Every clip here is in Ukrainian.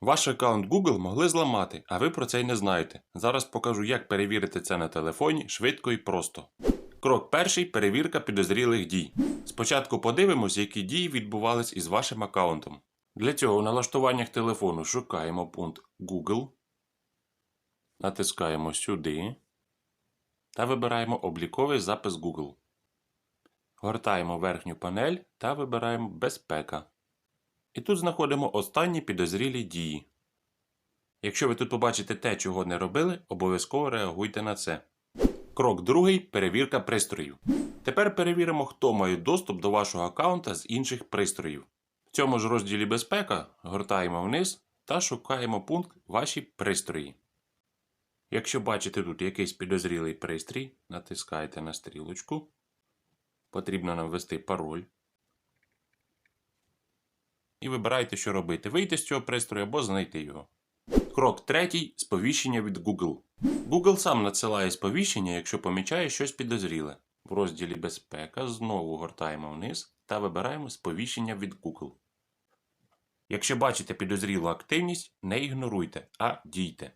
Ваш аккаунт Google могли зламати, а ви про це й не знаєте. Зараз покажу, як перевірити це на телефоні швидко і просто. Крок перший перевірка підозрілих дій. Спочатку подивимось, які дії відбувались із вашим аккаунтом. Для цього у налаштуваннях телефону шукаємо пункт Google, натискаємо сюди та вибираємо обліковий запис Google. Гортаємо верхню панель та вибираємо Безпека. І тут знаходимо останні підозрілі дії. Якщо ви тут побачите те, чого не робили, обов'язково реагуйте на це. Крок другий перевірка пристроїв. Тепер перевіримо, хто має доступ до вашого аккаунта з інших пристроїв. В цьому ж розділі безпека гортаємо вниз та шукаємо пункт Ваші пристрої. Якщо бачите тут якийсь підозрілий пристрій, натискаєте на стрілочку. Потрібно нам ввести пароль. І вибирайте, що робити: вийти з цього пристрою або знайти його. Крок третій сповіщення від Google. Google сам надсилає сповіщення, якщо помічає щось підозріле. В розділі Безпека знову гортаємо вниз та вибираємо сповіщення від Google. Якщо бачите підозрілу активність, не ігноруйте, а дійте.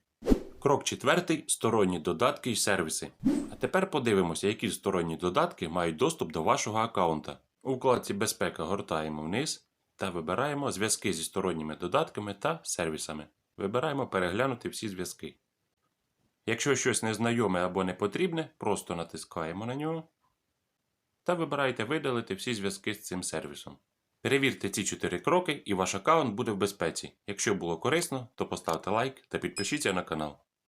Крок четвертий сторонні додатки і сервіси. А тепер подивимося, які сторонні додатки мають доступ до вашого аккаунта. У вкладці Безпека гортаємо вниз та вибираємо зв'язки зі сторонніми додатками та сервісами. Вибираємо переглянути всі зв'язки. Якщо щось незнайоме або не потрібне, просто натискаємо на нього та вибираєте видалити всі зв'язки з цим сервісом. Перевірте ці 4 кроки і ваш аккаунт буде в безпеці. Якщо було корисно, то поставте лайк та підпишіться на канал.